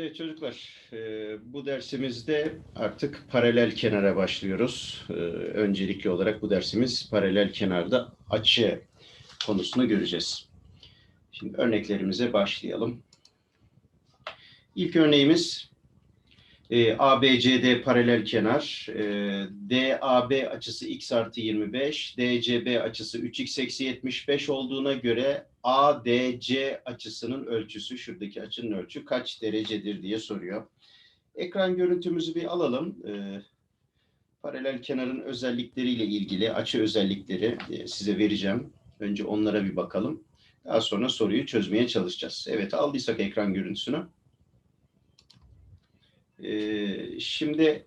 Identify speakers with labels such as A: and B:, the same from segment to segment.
A: Evet çocuklar, e, bu dersimizde artık paralel kenara başlıyoruz. E, öncelikli olarak bu dersimiz paralel kenarda açı konusunu göreceğiz. Şimdi örneklerimize başlayalım. İlk örneğimiz e, ABCD paralel kenar, DAB açısı x artı 25, DCB açısı 3x eksi 75 olduğuna göre ADC açısının ölçüsü, şuradaki açının ölçü kaç derecedir diye soruyor. Ekran görüntümüzü bir alalım. E, paralel kenarın özellikleriyle ilgili açı özellikleri e, size vereceğim. Önce onlara bir bakalım. Daha sonra soruyu çözmeye çalışacağız. Evet aldıysak ekran görüntüsünü. Ee, şimdi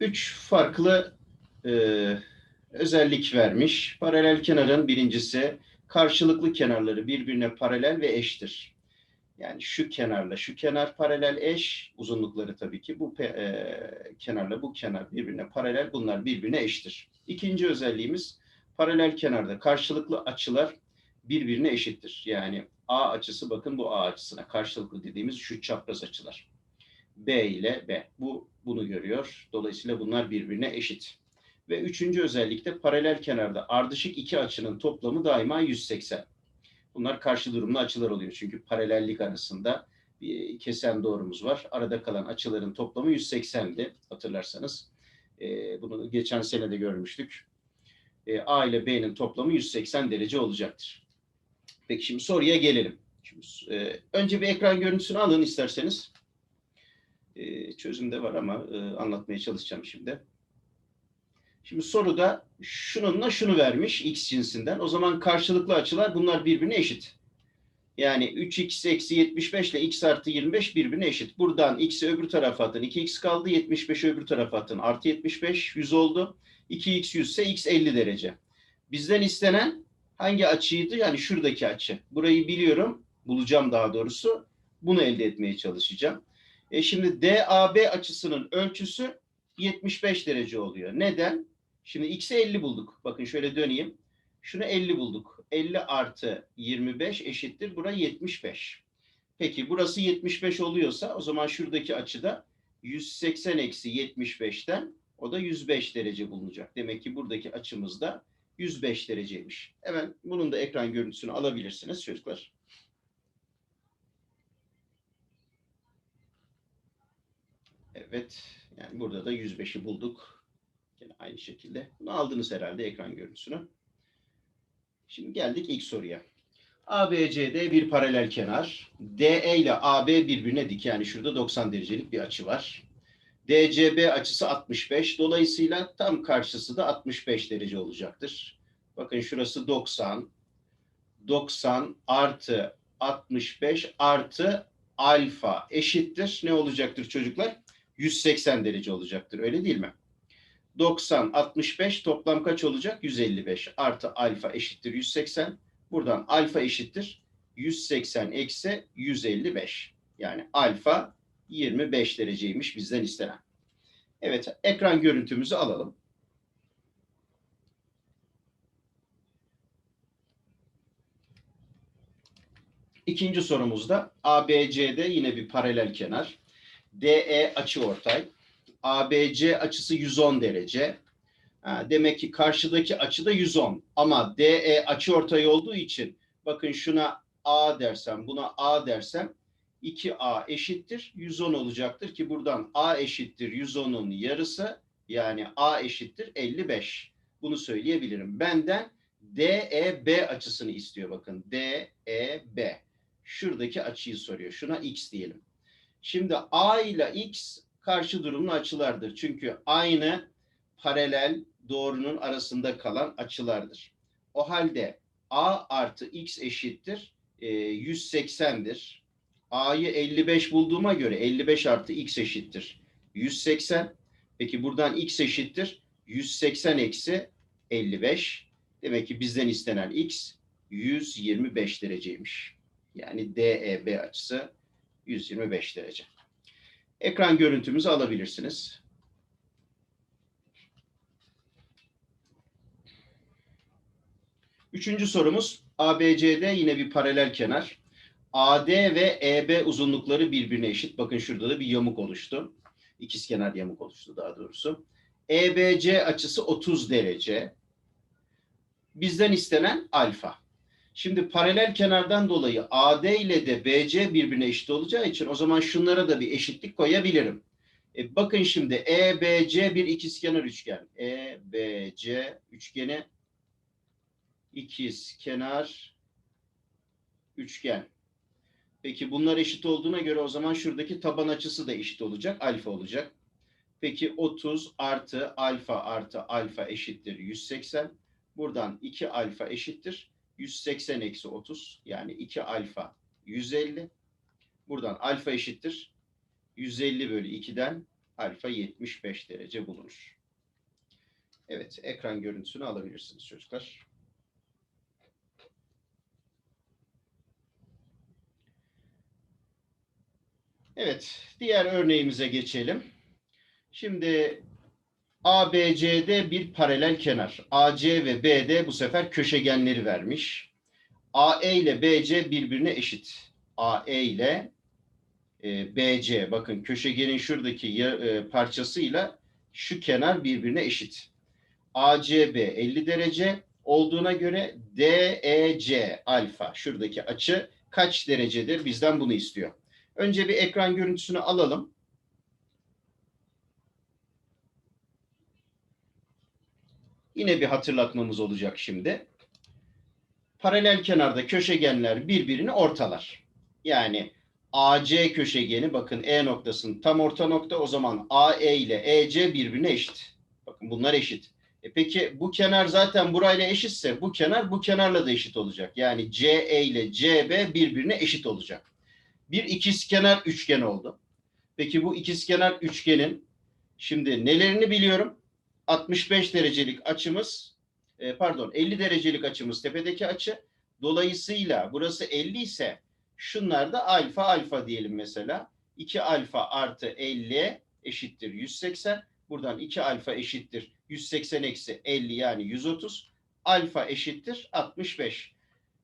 A: üç farklı e, özellik vermiş. Paralel kenarın birincisi karşılıklı kenarları birbirine paralel ve eştir. Yani şu kenarla şu kenar paralel eş, uzunlukları tabii ki bu e, kenarla bu kenar birbirine paralel, bunlar birbirine eşittir. İkinci özelliğimiz paralel kenarda karşılıklı açılar birbirine eşittir. Yani A açısı bakın bu A açısına karşılıklı dediğimiz şu çapraz açılar. B ile B. Bu bunu görüyor. Dolayısıyla bunlar birbirine eşit. Ve üçüncü özellik de paralel kenarda ardışık iki açının toplamı daima 180. Bunlar karşı durumlu açılar oluyor. Çünkü paralellik arasında bir kesen doğrumuz var. Arada kalan açıların toplamı 180'di hatırlarsanız. Ee, bunu geçen sene de görmüştük. Ee, A ile B'nin toplamı 180 derece olacaktır. Peki şimdi soruya gelelim. Şimdi, e, önce bir ekran görüntüsünü alın isterseniz. E, çözümde var ama e, anlatmaya çalışacağım şimdi. Şimdi soruda şununla şunu vermiş x cinsinden. O zaman karşılıklı açılar bunlar birbirine eşit. Yani 3x eksi 75 ile x artı 25 birbirine eşit. Buradan x'i öbür tarafa atın. 2x kaldı. 75'i öbür tarafa atın. Artı 75 100 oldu. 2x 100 ise x 50 derece. Bizden istenen hangi açıydı? Yani şuradaki açı. Burayı biliyorum. Bulacağım daha doğrusu. Bunu elde etmeye çalışacağım. E şimdi DAB açısının ölçüsü 75 derece oluyor. Neden? Şimdi x'i 50 bulduk. Bakın şöyle döneyim. Şunu 50 bulduk. 50 artı 25 eşittir. Bura 75. Peki burası 75 oluyorsa o zaman şuradaki açıda 180 eksi 75'ten o da 105 derece bulunacak. Demek ki buradaki açımız da 105 dereceymiş. Hemen bunun da ekran görüntüsünü alabilirsiniz çocuklar. Evet. Yani burada da 105'i bulduk. Yine aynı şekilde. Bunu aldınız herhalde ekran görüntüsünü. Şimdi geldik ilk soruya. ABCD bir paralel kenar. DE ile AB birbirine dik. Yani şurada 90 derecelik bir açı var. DCB açısı 65. Dolayısıyla tam karşısı da 65 derece olacaktır. Bakın şurası 90. 90 artı 65 artı alfa eşittir. Ne olacaktır çocuklar? 180 derece olacaktır. Öyle değil mi? 90, 65 toplam kaç olacak? 155 artı alfa eşittir 180. Buradan alfa eşittir 180 eksi 155. Yani alfa 25 dereceymiş bizden istenen. Evet ekran görüntümüzü alalım. İkinci sorumuzda ABCD yine bir paralel kenar. DE açı ortay. ABC açısı 110 derece. Demek ki karşıdaki açı da 110. Ama DE açı ortay olduğu için bakın şuna A dersem buna A dersem 2A eşittir 110 olacaktır ki buradan A eşittir 110'un yarısı yani A eşittir 55. Bunu söyleyebilirim. Benden DEB açısını istiyor bakın. DEB. Şuradaki açıyı soruyor. Şuna X diyelim. Şimdi A ile X karşı durumlu açılardır. Çünkü aynı paralel doğrunun arasında kalan açılardır. O halde A artı X eşittir e, 180'dir. A'yı 55 bulduğuma göre 55 artı X eşittir 180. Peki buradan X eşittir 180 eksi 55. Demek ki bizden istenen X 125 dereceymiş. Yani DEB açısı 125 derece. Ekran görüntümüzü alabilirsiniz. Üçüncü sorumuz ABCD yine bir paralel kenar. AD ve EB uzunlukları birbirine eşit. Bakın şurada da bir yamuk oluştu. İkizkenar yamuk oluştu daha doğrusu. EBC açısı 30 derece. Bizden istenen alfa. Şimdi paralel kenardan dolayı AD ile de BC birbirine eşit olacağı için o zaman şunlara da bir eşitlik koyabilirim. E, bakın şimdi EBC bir ikizkenar üçgen. EBC üçgeni ikizkenar üçgen. Peki bunlar eşit olduğuna göre o zaman şuradaki taban açısı da eşit olacak. Alfa olacak. Peki 30 artı alfa artı alfa eşittir 180. Buradan 2 alfa eşittir 180 eksi 30 yani 2 alfa 150. Buradan alfa eşittir 150 bölü 2'den alfa 75 derece bulunur. Evet ekran görüntüsünü alabilirsiniz çocuklar. Evet diğer örneğimize geçelim. Şimdi ABCD bir paralel kenar. AC ve BD bu sefer köşegenleri vermiş. AE ile BC birbirine eşit. AE ile e, BC bakın köşegenin şuradaki e, parçasıyla şu kenar birbirine eşit. ACB 50 derece olduğuna göre DEC alfa şuradaki açı kaç derecedir? Bizden bunu istiyor. Önce bir ekran görüntüsünü alalım. Yine bir hatırlatmamız olacak şimdi. Paralel kenarda köşegenler birbirini ortalar. Yani AC köşegeni bakın E noktasının tam orta nokta o zaman AE ile EC birbirine eşit. Bakın bunlar eşit. E peki bu kenar zaten burayla eşitse bu kenar bu kenarla da eşit olacak. Yani CE ile CB birbirine eşit olacak. Bir ikizkenar üçgen oldu. Peki bu ikizkenar üçgenin şimdi nelerini biliyorum? 65 derecelik açımız e, pardon 50 derecelik açımız tepedeki açı. Dolayısıyla burası 50 ise şunlar da alfa alfa diyelim mesela. 2 alfa artı 50 eşittir 180. Buradan 2 alfa eşittir 180 eksi 50 yani 130. Alfa eşittir 65.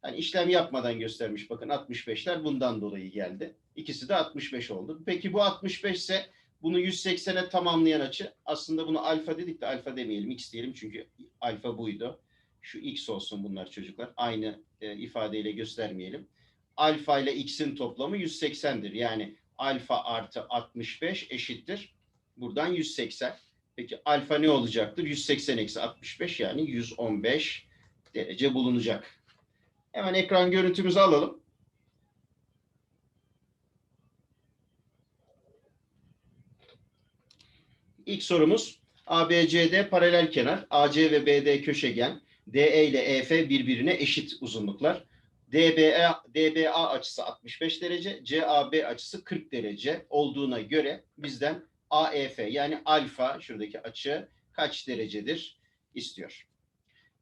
A: Yani işlem yapmadan göstermiş bakın 65'ler bundan dolayı geldi. İkisi de 65 oldu. Peki bu 65 ise bunu 180'e tamamlayan açı aslında bunu alfa dedik de alfa demeyelim x diyelim çünkü alfa buydu. Şu x olsun bunlar çocuklar. Aynı e, ifadeyle göstermeyelim. Alfa ile x'in toplamı 180'dir. Yani alfa artı 65 eşittir. Buradan 180. Peki alfa ne olacaktır? 180 eksi 65 yani 115 derece bulunacak. Hemen ekran görüntümüzü alalım. İlk sorumuz ABCD paralel kenar, AC ve BD köşegen, DE ile EF birbirine eşit uzunluklar. DBA, DBA açısı 65 derece, CAB açısı 40 derece olduğuna göre bizden AEF yani alfa şuradaki açı kaç derecedir istiyor.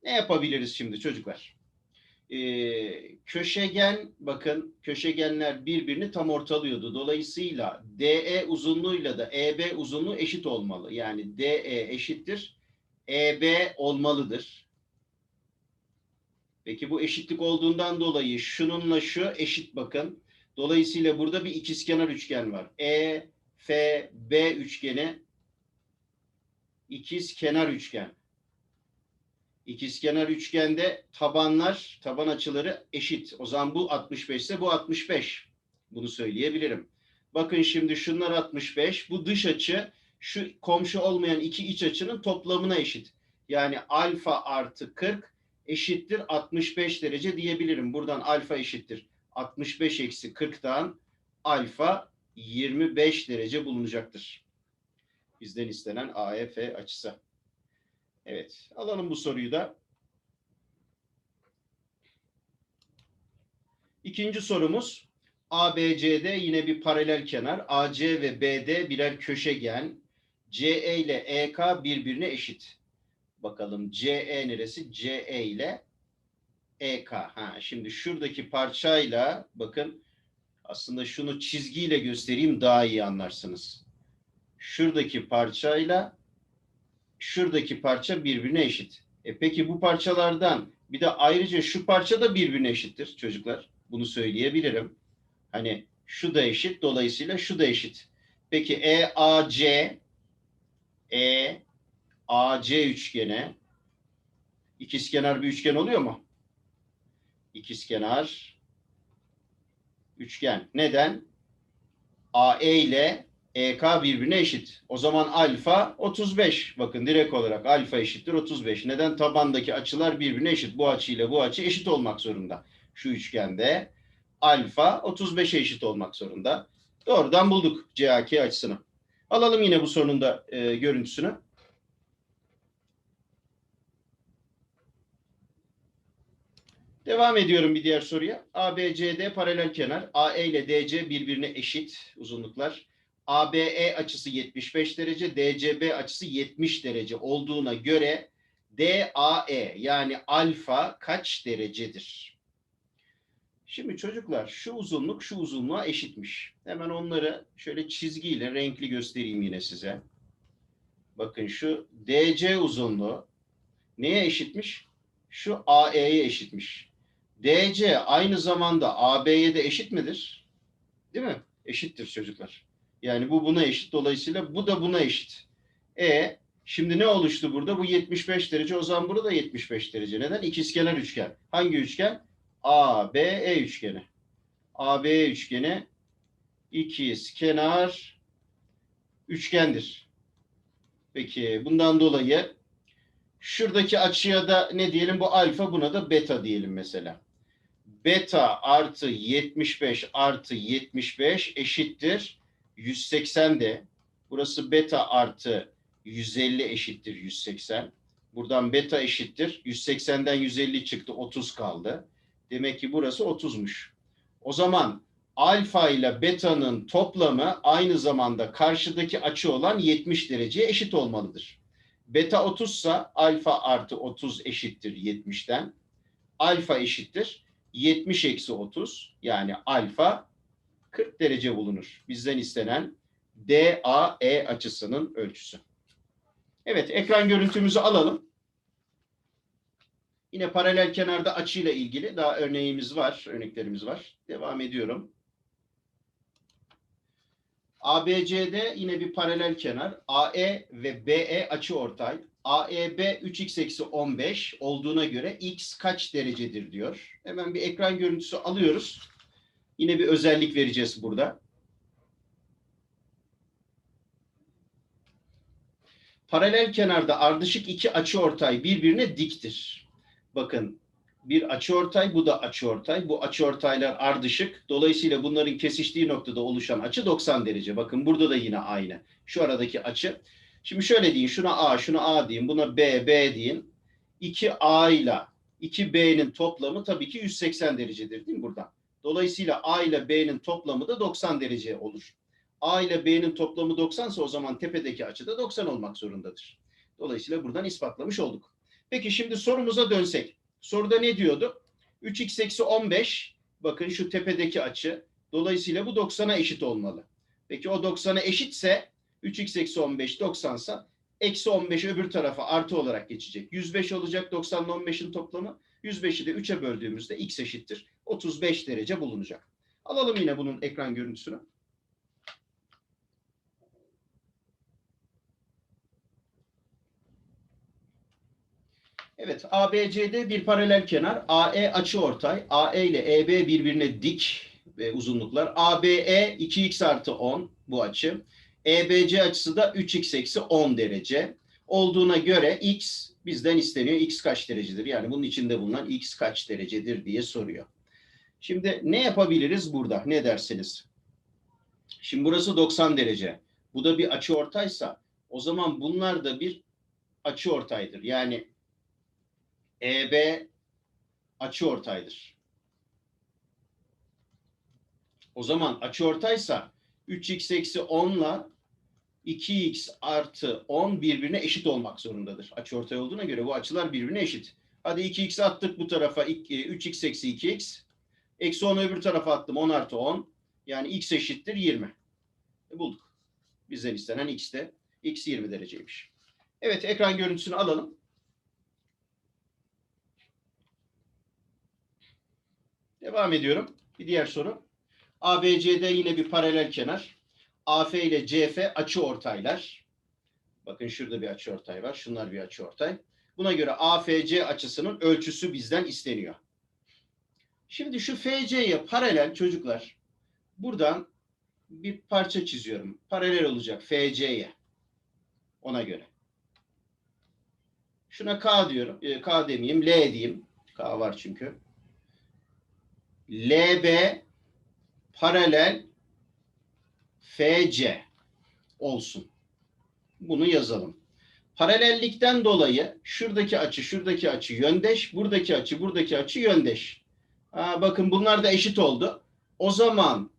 A: Ne yapabiliriz şimdi çocuklar? Ee, köşegen bakın köşegenler birbirini tam ortalıyordu. Dolayısıyla DE uzunluğuyla da EB uzunluğu eşit olmalı. Yani DE eşittir EB olmalıdır. Peki bu eşitlik olduğundan dolayı şununla şu eşit bakın. Dolayısıyla burada bir ikizkenar üçgen var. E, F, B üçgeni ikizkenar üçgen. İkizkenar üçgende tabanlar, taban açıları eşit. O zaman bu 65 ise bu 65. Bunu söyleyebilirim. Bakın şimdi şunlar 65. Bu dış açı şu komşu olmayan iki iç açının toplamına eşit. Yani alfa artı 40 eşittir 65 derece diyebilirim. Buradan alfa eşittir. 65 eksi 40'tan alfa 25 derece bulunacaktır. Bizden istenen AEF açısı. Evet, alalım bu soruyu da. İkinci sorumuz ABCD yine bir paralel kenar. AC ve BD birer köşegen. CE ile EK birbirine eşit. Bakalım CE neresi? CE ile EK. Ha, şimdi şuradaki parçayla bakın aslında şunu çizgiyle göstereyim daha iyi anlarsınız. Şuradaki parçayla şuradaki parça birbirine eşit. E peki bu parçalardan bir de ayrıca şu parça da birbirine eşittir çocuklar. Bunu söyleyebilirim. Hani şu da eşit, dolayısıyla şu da eşit. Peki EAC E AC üçgene ikizkenar bir üçgen oluyor mu? İkizkenar üçgen. Neden? AE ile EK birbirine eşit. O zaman alfa 35. Bakın direkt olarak alfa eşittir 35. Neden? Tabandaki açılar birbirine eşit. Bu açı ile bu açı eşit olmak zorunda. Şu üçgende alfa 35'e eşit olmak zorunda. Doğrudan bulduk CAK açısını. Alalım yine bu sorunun da e, görüntüsünü. Devam ediyorum bir diğer soruya. ABCD paralel kenar. AE ile DC birbirine eşit uzunluklar. ABE açısı 75 derece, DCB açısı 70 derece olduğuna göre DAE yani alfa kaç derecedir? Şimdi çocuklar şu uzunluk şu uzunluğa eşitmiş. Hemen onları şöyle çizgiyle renkli göstereyim yine size. Bakın şu DC uzunluğu neye eşitmiş? Şu AE'ye eşitmiş. DC aynı zamanda AB'ye de eşit midir? Değil mi? Eşittir çocuklar. Yani bu buna eşit. Dolayısıyla bu da buna eşit. E şimdi ne oluştu burada? Bu 75 derece. O zaman burada da 75 derece. Neden? İkizkenar üçgen. Hangi üçgen? ABE üçgeni. ABE üçgeni ikizkenar üçgendir. Peki bundan dolayı şuradaki açıya da ne diyelim? Bu alfa buna da beta diyelim mesela. Beta artı 75 artı 75 eşittir 180 de. Burası beta artı 150 eşittir 180. Buradan beta eşittir. 180'den 150 çıktı 30 kaldı. Demek ki burası 30'muş. O zaman alfa ile beta'nın toplamı aynı zamanda karşıdaki açı olan 70 dereceye eşit olmalıdır. Beta 30 ise alfa artı 30 eşittir 70'ten. Alfa eşittir 70 eksi 30 yani alfa 40 derece bulunur. Bizden istenen DAE açısının ölçüsü. Evet ekran görüntümüzü alalım. Yine paralel kenarda açıyla ilgili daha örneğimiz var, örneklerimiz var. Devam ediyorum. ABC'de yine bir paralel kenar. AE ve BE açı ortay. AEB 3x eksi 15 olduğuna göre x kaç derecedir diyor. Hemen bir ekran görüntüsü alıyoruz. Yine bir özellik vereceğiz burada. Paralel kenarda ardışık iki açıortay birbirine diktir. Bakın bir açıortay bu da açıortay. Bu açıortaylar ardışık. Dolayısıyla bunların kesiştiği noktada oluşan açı 90 derece. Bakın burada da yine aynı. Şu aradaki açı. Şimdi şöyle deyin. Şuna A, şuna A deyin. Buna B, B deyin. 2A ile 2B'nin toplamı tabii ki 180 derecedir değil mi buradan? Dolayısıyla A ile B'nin toplamı da 90 derece olur. A ile B'nin toplamı 90 ise o zaman tepedeki açı da 90 olmak zorundadır. Dolayısıyla buradan ispatlamış olduk. Peki şimdi sorumuza dönsek. Soruda ne diyordu? 3x eksi 15 bakın şu tepedeki açı. Dolayısıyla bu 90'a eşit olmalı. Peki o 90'a eşitse 3x eksi 15 90 ise eksi 15 öbür tarafa artı olarak geçecek. 105 olacak 90 ile 15'in toplamı. 105'i de 3'e böldüğümüzde x eşittir. 35 derece bulunacak. Alalım yine bunun ekran görüntüsünü. Evet, ABCD bir paralel kenar. AE açı ortay. AE ile EB birbirine dik ve uzunluklar. ABE 2x artı 10 bu açı. EBC açısı da 3x eksi 10 derece. Olduğuna göre x bizden isteniyor. X kaç derecedir? Yani bunun içinde bulunan x kaç derecedir diye soruyor. Şimdi ne yapabiliriz burada? Ne dersiniz? Şimdi burası 90 derece. Bu da bir açı ortaysa o zaman bunlar da bir açı ortaydır. Yani EB açı ortaydır. O zaman açı ortaysa 3x eksi 10 ile 2x artı 10 birbirine eşit olmak zorundadır. Açı ortay olduğuna göre bu açılar birbirine eşit. Hadi 2x attık bu tarafa 3x eksi 2x. Eksi 10 öbür tarafa attım 10 artı 10. Yani x eşittir 20. E bulduk. Bizden istenen x de x 20 dereceymiş. Evet ekran görüntüsünü alalım. Devam ediyorum. Bir diğer soru. ABCD yine bir paralel kenar. AF ile CF açı ortaylar. Bakın şurada bir açı ortay var. Şunlar bir açı ortay. Buna göre AFC açısının ölçüsü bizden isteniyor. Şimdi şu FC'ye paralel çocuklar buradan bir parça çiziyorum. Paralel olacak FC'ye. Ona göre. Şuna K diyorum. E, K demeyeyim. L diyeyim. K var çünkü. LB paralel FC olsun. Bunu yazalım. Paralellikten dolayı şuradaki açı, şuradaki açı yöndeş, buradaki açı, buradaki açı yöndeş. Aa, bakın bunlar da eşit oldu. O zaman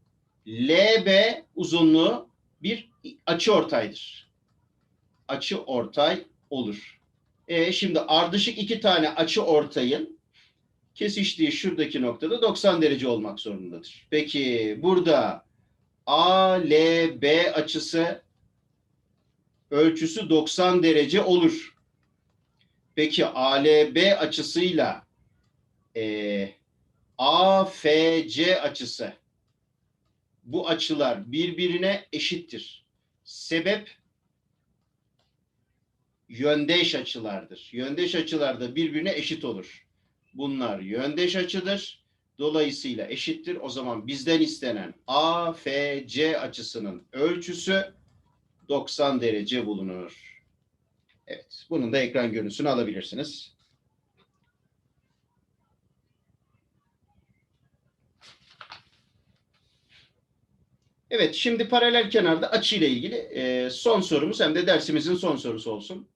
A: LB uzunluğu bir açı ortaydır. Açı ortay olur. E, şimdi ardışık iki tane açı ortayın kesiştiği şuradaki noktada 90 derece olmak zorundadır. Peki burada ALB açısı ölçüsü 90 derece olur. Peki ALB açısıyla e, AFC açısı bu açılar birbirine eşittir. Sebep yöndeş açılardır. Yöndeş açılar da birbirine eşit olur. Bunlar yöndeş açıdır. Dolayısıyla eşittir. O zaman bizden istenen AFC açısının ölçüsü 90 derece bulunur. Evet, bunun da ekran görüntüsünü alabilirsiniz. Evet, şimdi paralel kenarda açı ile ilgili e, son sorumuz hem de dersimizin son sorusu olsun.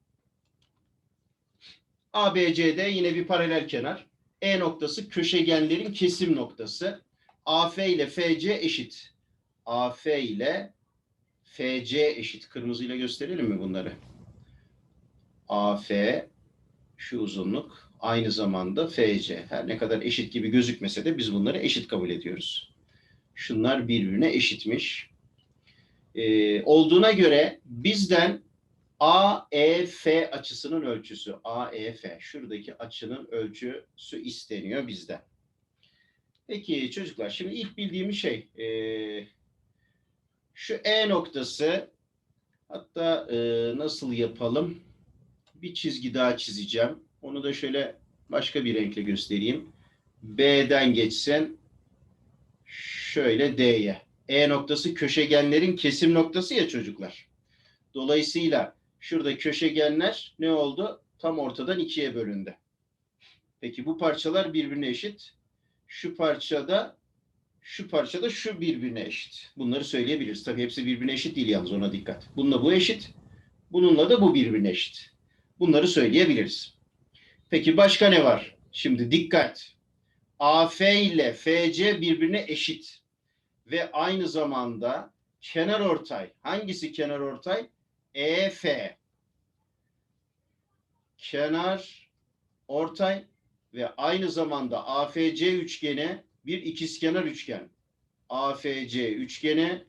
A: ABCD yine bir paralel kenar. E noktası köşegenlerin kesim noktası. AF ile FC eşit. AF ile FC eşit. Kırmızıyla gösterelim mi bunları? AF şu uzunluk aynı zamanda FC. Her ne kadar eşit gibi gözükmese de biz bunları eşit kabul ediyoruz. Şunlar birbirine eşitmiş. Ee, olduğuna göre bizden AEF açısının ölçüsü. AEF. Şuradaki açının ölçüsü isteniyor bizden. Peki çocuklar şimdi ilk bildiğimiz şey e, şu E noktası hatta e, nasıl yapalım? Bir çizgi daha çizeceğim. Onu da şöyle başka bir renkle göstereyim. B'den geçsin. Şöyle D'ye. E noktası köşegenlerin kesim noktası ya çocuklar. Dolayısıyla şurada köşegenler ne oldu? Tam ortadan ikiye bölündü. Peki bu parçalar birbirine eşit. Şu parçada şu parçada şu birbirine eşit. Bunları söyleyebiliriz. Tabii hepsi birbirine eşit değil yalnız ona dikkat. Bununla bu eşit. Bununla da bu birbirine eşit. Bunları söyleyebiliriz. Peki başka ne var? Şimdi dikkat. AF ile FC birbirine eşit. Ve aynı zamanda kenar ortay. Hangisi kenar ortay? EF. Kenar ortay ve aynı zamanda AFC üçgeni bir ikizkenar üçgen. AFC üçgeni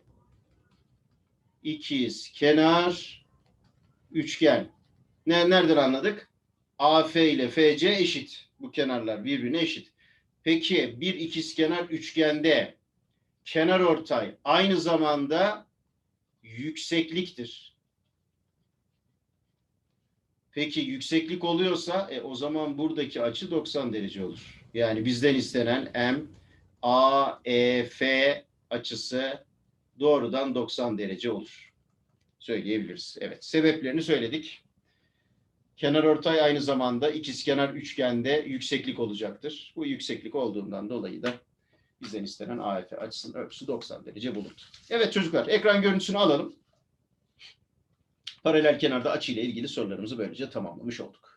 A: ikizkenar üçgen. Ne, nereden anladık? AF ile FC eşit. Bu kenarlar birbirine eşit. Peki bir ikizkenar üçgende kenar ortay aynı zamanda yüksekliktir. Peki yükseklik oluyorsa e, o zaman buradaki açı 90 derece olur. Yani bizden istenen M A E F açısı doğrudan 90 derece olur. Söyleyebiliriz. Evet, sebeplerini söyledik. Kenar ortay aynı zamanda ikizkenar üçgende yükseklik olacaktır. Bu yükseklik olduğundan dolayı da bizden istenen AF açısının ölçüsü 90 derece bulundu. Evet çocuklar, ekran görüntüsünü alalım. Paralel kenarda açı ile ilgili sorularımızı böylece tamamlamış olduk.